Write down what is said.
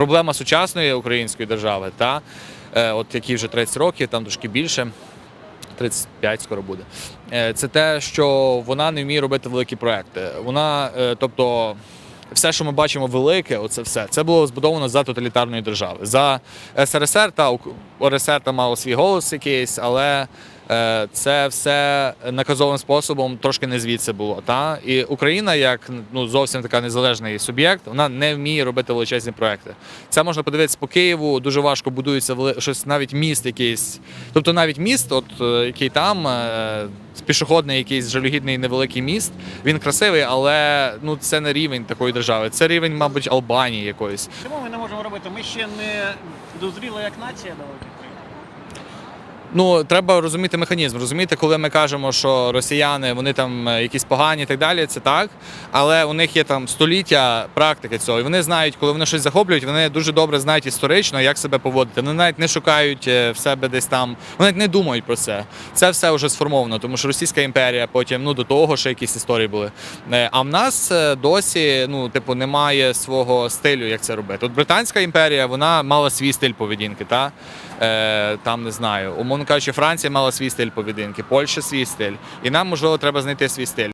Проблема сучасної української держави, та е, от які вже 30 років, там трошки більше. 35 скоро буде. Е, Це те, що вона не вміє робити великі проекти. Вона, е, тобто, все, що ми бачимо велике, оце все, це було збудовано за тоталітарної держави. За СРСР та Ук- РСР там мало свій голос якийсь, але це все наказовим способом трошки не звідси було. Та? І Україна, як ну, зовсім така незалежний суб'єкт, вона не вміє робити величезні проекти. Це можна подивитися по Києву. Дуже важко будується щось, навіть міст якийсь. Тобто навіть міст, от е, який там. е, Пішохідний якийсь жалюгідний невеликий міст. Він красивий, але ну це не рівень такої держави. Це рівень, мабуть, Албанії якоїсь. Чому ми не можемо робити? Ми ще не дозріли як нація проєктів. Ну треба розуміти механізм. Розумієте, коли ми кажемо, що росіяни вони там е, якісь погані і так далі, це так. Але у них є там століття практики цього. І вони знають, коли вони щось захоплюють, вони дуже добре знають історично, як себе поводити. Вони навіть не шукають е, в себе десь там. Вони навіть не думають про це. Це все вже сформовано, тому що Російська імперія, потім ну до того ще якісь історії були. Е, А в нас досі ну, типу, немає свого стилю, як це робити. От Британська імперія вона мала свій стиль поведінки. Та? Е, там не знаю, умовно кажучи, Франція мала свій стиль поведінки, Польща свій стиль. І нам, можливо, треба знайти свій стиль.